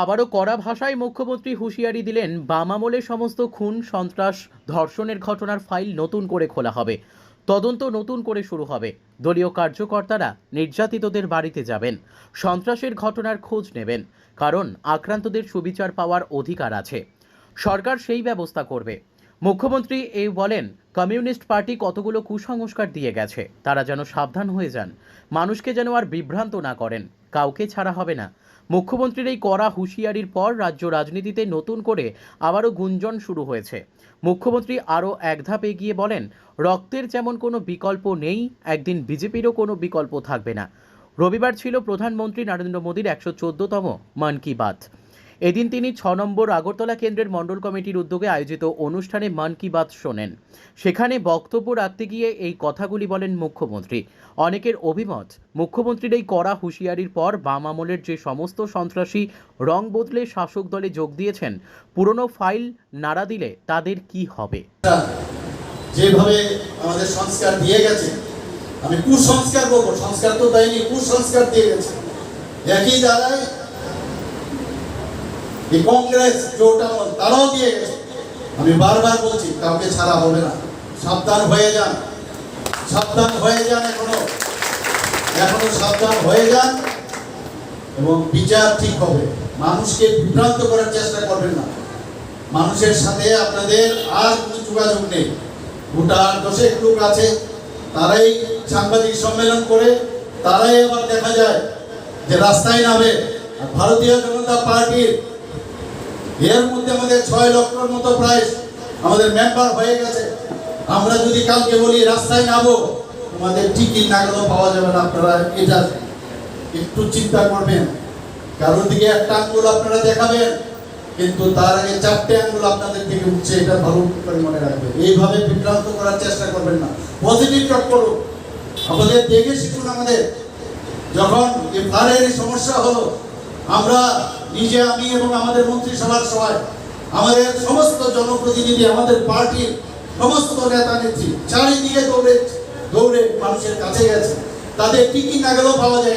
আবারও কড়া ভাষায় মুখ্যমন্ত্রী হুঁশিয়ারি দিলেন বাম আমলে সমস্ত খুন, সন্ত্রাস, ধর্ষণের ঘটনার ফাইল নতুন করে খোলা হবে। তদন্ত নতুন করে শুরু হবে। দলীয় কার্যকর্তারা নির্যাতিতদের বাড়িতে যাবেন। সন্ত্রাসের ঘটনার খোঁজ নেবেন, কারণ আক্রান্তদের সুবিচার পাওয়ার অধিকার আছে। সরকার সেই ব্যবস্থা করবে। মুখ্যমন্ত্রী এই বলেন, কমিউনিস্ট পার্টি কতগুলো কুসংস্কার দিয়ে গেছে, তারা যেন সাবধান হয়ে যান। মানুষকে যেন আর বিভ্রান্ত না করেন, কাউকে ছাড়া হবে না। মুখ্যমন্ত্রীর এই কড়া হুঁশিয়ারির পর রাজ্য রাজনীতিতে নতুন করে আবারও গুঞ্জন শুরু হয়েছে। মুখ্যমন্ত্রী আরও এক ধাপ এগিয়ে বলেন, রক্তের যেমন কোনো বিকল্প নেই, একদিন বিজেপিরও কোনো বিকল্প থাকবে না। রবিবার ছিল প্রধানমন্ত্রী নরেন্দ্র মোদীর একশো চোদ্দতম মন কি বাত। এদিন তিনি ছ নম্বর আগরতলা কেন্দ্রের মণ্ডল কমিটির উদ্যোগে আয়োজিত অনুষ্ঠানে মন কি বাত শোনেন। সেখানে বক্তব্য রাখতে গিয়ে এই কথাগুলি বলেন মুখ্যমন্ত্রী। অনেকের অভিমত, মুখ্যমন্ত্রীর এই কড়া হুঁশিয়ারির পর বাম আমলের যে সমস্ত সন্ত্রাসী রং বদলে শাসক দলে যোগ দিয়েছেন, পুরনো ফাইল নাড়া দিলে তাদের কি হবে? যেভাবে আমাদের সংস্কার দিয়ে গেছে, আমি কুসংস্কার বলব, সংস্কার তো দেয়নি, কুসংস্কার দিয়ে গেছে। একই দ্বারাই এই কংগ্রেস জোটা তারাও দিয়ে গেছে। আমি বারবার বলছি, কাউকে ছাড়া হবে না। সাবধান হয়ে যান। সাবধান হয়ে যান এখনও। এখনও সাবধান হয়ে যান এবং বিচার ঠিক হবে। মানুষকে বিভ্রান্ত করার চেষ্টা করবেন না। মানুষের সাথে আপনাদের আর কোনো যোগাযোগ নেই। গোটা দশেক লোক আছে, তারাই সাংবাদিক সম্মেলন করে, তারাই আবার দেখা যায় যে রাস্তায় নামে। ভারতীয় জনতা পার্টির এর মধ্যে আমাদের ছয় লক্ষর মতো প্রায় আমাদের মেম্বার হয়ে গেছে। আমরা যদি কালকে বলি, রাস্তায় নামো, তোমাদের টিকিট না পাওয়া যাবে না। আপনারা এটা একটু চিন্তা করবেন। কারোর দিকে একটা আঙ্গুল আপনারা দেখাবেন, কিন্তু তার আগে চারটে আঙ্গুল আপনাদের দিকে উঠছে, এটা ভালো করে মনে রাখবেন। এইভাবে বিভ্রান্ত করার চেষ্টা করবেন না। পজিটিভ টক করুন। আমাদের দেখে শিখুন আমাদের। যখন এই সমস্যা হলো আমরা নিজে, আমি এবং আমাদের মন্ত্রিসভার সবাই, আমাদের সমস্ত জনপ্রতিনিধি, আমাদের পার্টির সমস্ত নেতা নেত্রী, চারিদিকে দৌড়ে দৌড়ে মানুষের কাছে গেছে। তাদের কি না গেলেও পাওয়া যায়